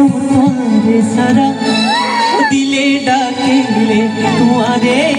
তোমার সারা। দিলে ডাকিলে তোমারে।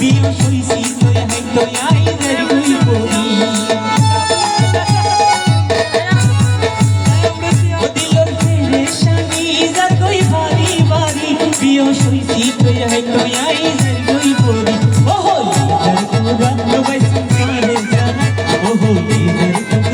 বিয়ে শুইছি তুই হাইতো আইদের গুলি করি শুইছি তুই হাইতো আইদের গুলি করি ওহো ইদার তোরা নবাই সুন্দর জানা, ওহো ইদার তোরা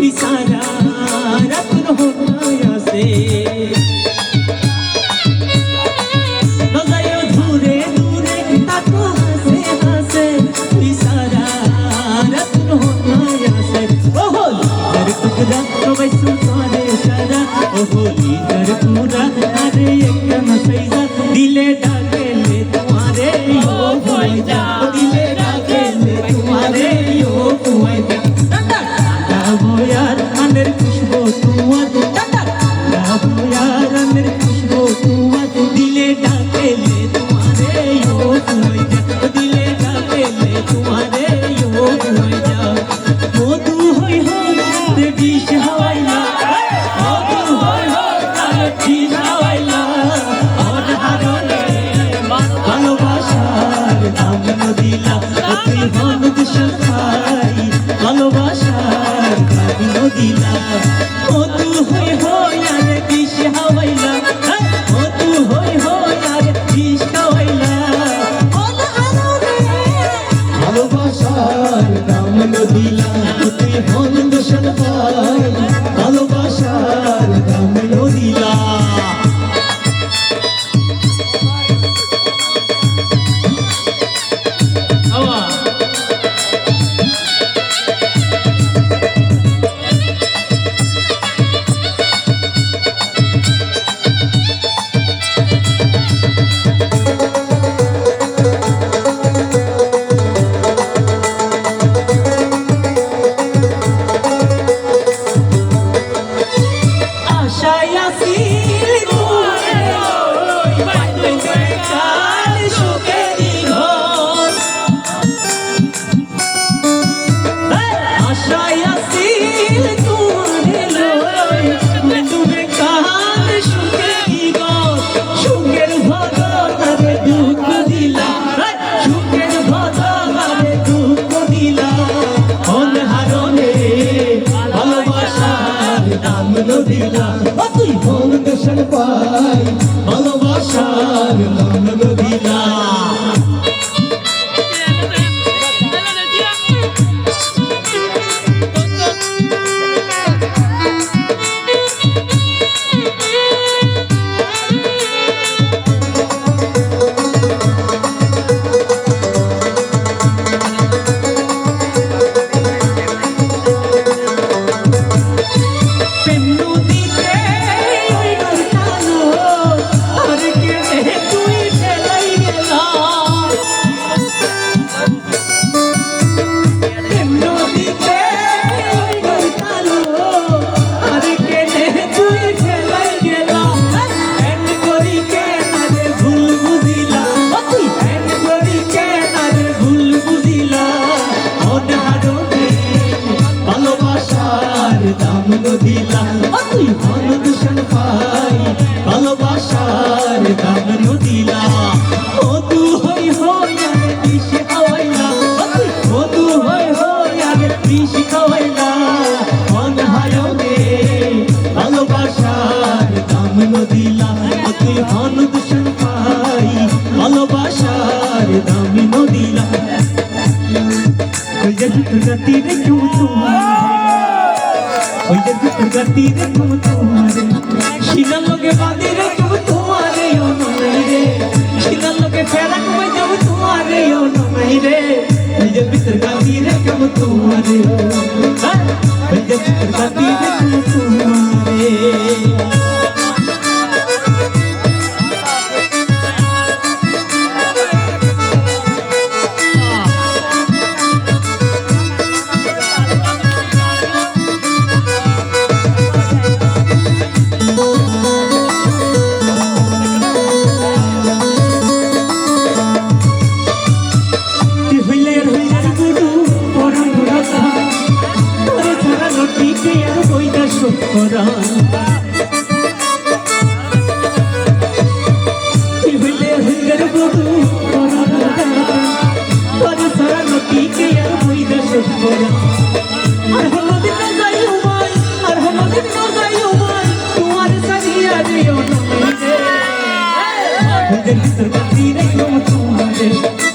Bisara তোমায় নাম নদীনা তুই ভোর দেশের পাই ভালোবাসার নাম নদী। দাম নদিলা ও তুই মন দূষণ পাই, ভালোবাসার দাম নদিলা ও তু হই হই আরে দিশে খাওয়াইলা ও তু হই হই আরে দিশে খাওয়াইলা মন ভালোবাসার দাম নদিলা তুই গতি রে ওই যে দুটো গতি রে তোমার শিলার লগে বাদি রে ভিতর কাটি রে কেউ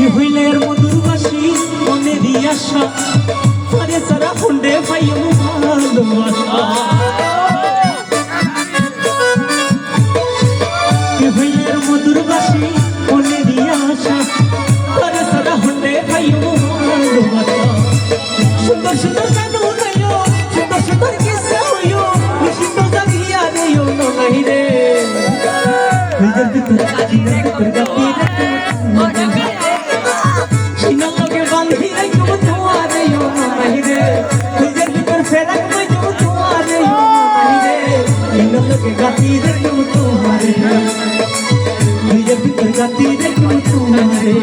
কি হইলে এর মধুর বাসি মনে দিয়ে আসা আরে সারা ফুন্ডে পাইও ভালোবাসা। কি হইলে এর মধুর বাসি মনে দিয়ে আসা আরে সারা ফুন্ডে পাইও ভালোবাসা। সুন্দর সুন্দর ভিতরে আজি ভিতর সিনার লগে গাতি রাখব তোমারে নিজের ভিতর গাতি রাখব তোমারে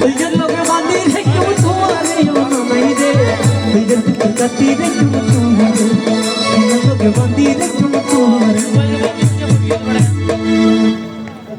নিজের লগে বান্ধি রাখব তোমারে ও নাহিরে নিজের ভিতর গাতি